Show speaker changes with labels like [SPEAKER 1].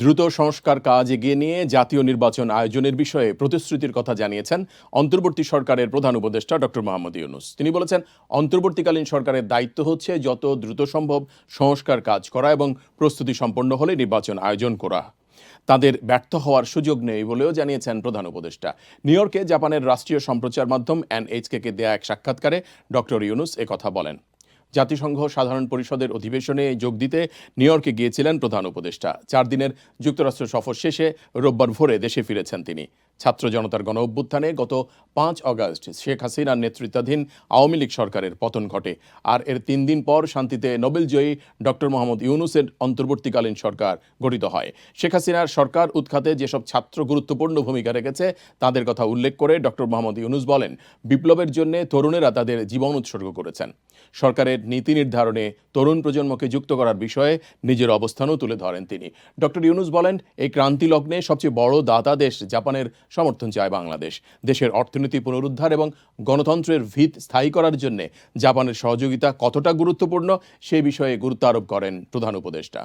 [SPEAKER 1] দ্রুত সংস্কার কাজ এগিয়ে নিয়ে জাতীয় নির্বাচন আয়োজনের বিষয়ে প্রতিশ্রুতির কথা জানিয়েছেন অন্তর্বর্তী সরকারের প্রধান উপদেষ্টা ডক্টর মোহাম্মদ ইউনুস। তিনি বলেছেন, অন্তর্বর্তীকালীন সরকারের দায়িত্ব হচ্ছে যত দ্রুত সম্ভব সংস্কার কাজ করা এবং প্রস্তুতি সম্পন্ন হলে নির্বাচন আয়োজন করা। তাদের ব্যর্থ হওয়ার সুযোগ নেই বলেও জানিয়েছেন প্রধান উপদেষ্টা। নিউ ইয়র্কে জাপানের রাষ্ট্রীয় সম্প্রচার মাধ্যম এনএইচকে দেয়া এক সাক্ষাৎকারে ডক্টর ইউনুস কথা বলেন। জাতিসংঘ সাধারণ পরিষদের অধিবেশনে যোগ দিতে নিউ ইয়র্কে গিয়েছিলেন প্রধান উপদেষ্টা। চার দিনের যুক্তরাষ্ট্র সফর শেষে রোববার ভোরে দেশে ফিরেছেন তিনি। ছাত্র জনতার গণ অভ্যুত্থানে গত পাঁচ অগাস্ট শেখ হাসিনার নেতৃত্বাধীন আওয়ামী লীগ সরকারের পতন ঘটে। আর এর তিন দিন পর শান্তিতে নোবেলজয়ী ডক্টর মোহাম্মদ ইউনুসের অন্তর্বর্তীকালীন সরকার গঠিত হয়। শেখ হাসিনার সরকার উৎখাতে যেসব ছাত্র গুরুত্বপূর্ণ ভূমিকা রেখেছে, তাদের কথা উল্লেখ করে ডক্টর মোহাম্মদ ইউনুস বলেন, বিপ্লবের জন্য তরুণেরা তাদের জীবন উৎসর্গ করেছেন। সরকারের নীতি নির্ধারণে তরুণ প্রজন্মকে যুক্ত করার বিষয়ে নিজের অবস্থানও তুলে ধরেন তিনি। ডক্টর ইউনুস বলেন, এই ক্রান্তি লগ্নে সবচেয়ে বড় দাতা দেশ জাপানের সমর্থন চায় বাংলাদেশ। দেশের অর্থনীতি পুনরুদ্ধার এবং গণতন্ত্রের ভিত স্থায়ী করার জন্য জাপানের সহযোগিতা কতটা গুরুত্বপূর্ণ সে বিষয়ে গুরুত্ব আরোপ করেন প্রধান উপদেষ্টা।